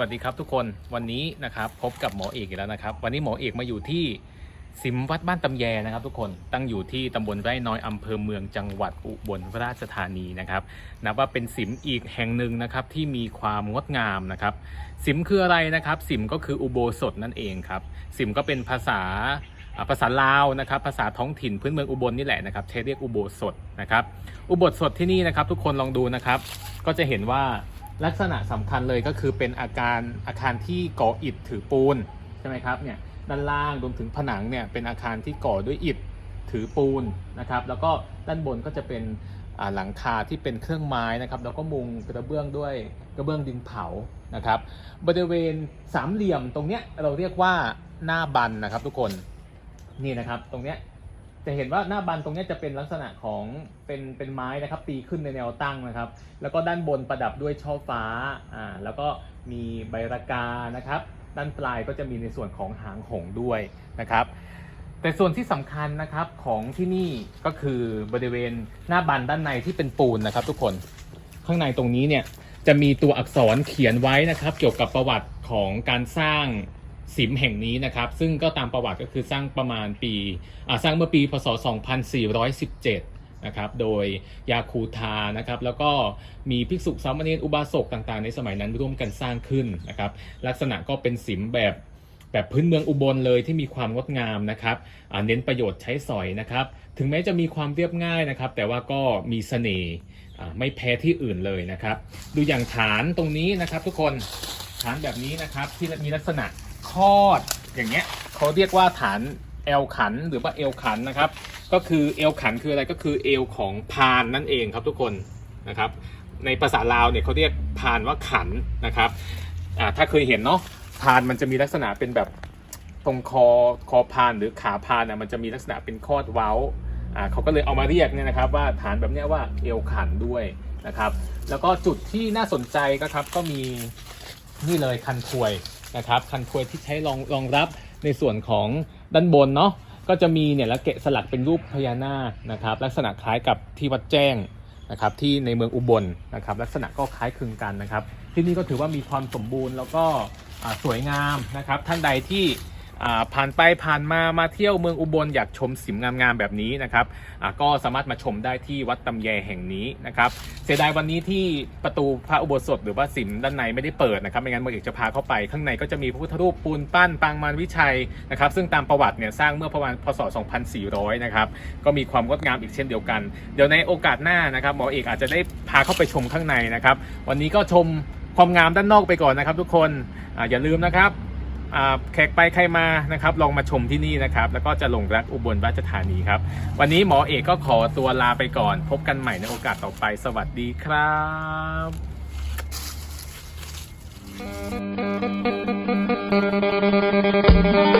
วัสดีครับทุกคนวันนี้นะครับพบกับหมอเอกอีกแล้วนะครับ วันนี้หมอเอกมาอยู่ที่สิมวัดบ้านตำแยนะครับ ทุกคนตั้งอยู่ที่ตำบลไร่น้อยอำเภอเมืองจังหวัดอุบลราชธานีนะครับนับว่าเป็นสิมอีกแห่งหนึ่งนะครับที่มีความงดงามนะครับ สิมคืออะไรนะครับ สิมก็คืออุโบสถนั่นเองครับ สิมก็เป็นภาษาอ่าภาษาลาวนะครับภาษาท้องถิ่นพื้นเมืองอุบลนี่แหละนะครับใช้เรียกอุโบสถนะครับ อุโบสถที่นี่นะครับ ทุกคนลองดูนะครับ ก็จะเห็นว่า ลักษณะสำคัญเลยก็คือเป็นอาการอาคารที่ก่ออิฐถือปูนใช่ไหมครับเนี่ยด้านล่างรวมถึงผนังเนี่ยเป็นอาคารที่ก่อด้วยอิฐถือปูนนะครับแล้วก็ด้านบนก็จะเป็นหลังคาที่เป็นเครื่องไม้นะครับแล้วก็มุงกระเบื้องด้วยกระเบื้องดินเผานะครับบริเวณสามเหลี่ยมตรงเนี้ยเราเรียกว่าหน้าบันนะครับทุกคนนี่นะครับตรงเนี้ย จะเห็นว่าหน้าบันตรงนี้จะเป็นลักษณะของเป็นเป็นไม้นะครับ ตีขึ้นในแนวตั้งนะครับ แล้วก็ด้านบนประดับด้วยช่อฟ้าอ่าแล้วก็มีใบระกานะครับ ด้านปลายก็จะมีในส่วนของหางหงด้วยนะครับ แต่ส่วนที่สำคัญนะครับของที่นี่ก็คือบริเวณหน้าบันด้านในที่เป็นปูนนะครับ ทุกคนข้างในตรงนี้เนี่ยจะมีตัวอักษรเขียนไว้นะครับ เกี่ยวกับประวัติของการสร้าง สิมแห่งนี้นะครับ ซึ่งก็ตามประวัติก็คือสร้างประมาณปีสร้างเมื่อปีพศ 2417 นะครับ โดยยาคูทานะครับ แล้วก็มีภิกษุสามเณรอุบาสกต่างๆ ในสมัยนั้นร่วมกันสร้างขึ้นนะครับ ลักษณะก็เป็นสิมแบบแบบพื้นเมืองอุบลเลยที่มีความงดงามนะครับเน้นประโยชน์ใช้สอยนะครับ ถึงแม้จะมีความเรียบง่ายนะครับ แต่ว่าก็มีเสน่ห์ไม่แพ้ที่อื่นเลยนะครับ ดูอย่างฐานตรงนี้นะครับทุกคนฐานแบบนี้นะครับที่มีลักษณะ คอดอย่างเงี้ยเขาเรียกว่าฐานเอลขันหรือว่าเอลขันนะครับ ก็คือเอลขันคืออะไรก็คือเอลของพานนั่นเองครับทุกคนนะครับในภาษาลาวเนี่ยเขาเรียกพานว่าขันนะครับอ่าถ้าเคยเห็นเนาะพานมันจะมีลักษณะเป็นแบบตรงคอคอพานหรือขาพานนะมันจะมีลักษณะเป็นคอดเว้าอ่าเขาก็เลยเอามาเรียกเนี่ยนะครับว่าฐานแบบเนี้ยว่าเอลขันด้วยนะครับ แล้วก็จุดที่น่าสนใจก็ครับก็มีนี่เลยคันควย นะครับคันควยที่ใช้รองรองรับในส่วนของด้านบนเนาะก็จะมีเนี่ยละเกะสลักเป็นรูปพญานาคนะครับลักษณะคล้ายกับที่วัดแจ้งนะครับที่ในเมืองอุบลนะครับลักษณะก็คล้ายคลึงกันนะครับ ที่นี่ก็ถือว่ามีความสมบูรณ์แล้วก็สวยงามนะครับท่านใดที่ ผ่านไปผ่านมามาเที่ยวเมืองอุบลอยากชมสิมงามๆแบบนี้นะครับก็สามารถมาชมได้ที่วัดตำแยแห่งนี้นะครับเสียดายวันนี้ที่ประตูพระอุโบสถหรือว่าสิมด้านในไม่ได้เปิดนะครับไม่งั้นเมื่อเอกจะพาเข้าไป ข้างในก็จะมีพระพุทธรูปปูนปั้นปางมารวิชัยนะครับซึ่งตามประวัติเนี่ยสร้างเมื่อประมาณพศ 2400 นะครับก็มีความงดงามอีกเช่นเดียวกัน เดี๋ยวในโอกาสหน้านะครับหมอเอกอาจจะได้พาเข้าไปชมข้างในนะครับ วันนี้ก็ชมความงามด้านนอกไปก่อนนะครับทุกคนออย่าลืมนะครับ แขกไปใครมานะครับลองมาชมที่นี่นะครับ แล้วก็จะหลงรักอุบลราชธานีครับ วันนี้หมอเอกก็ขอตัวลาไปก่อน พบกันใหม่ในโอกาสต่อไป สวัสดีครับ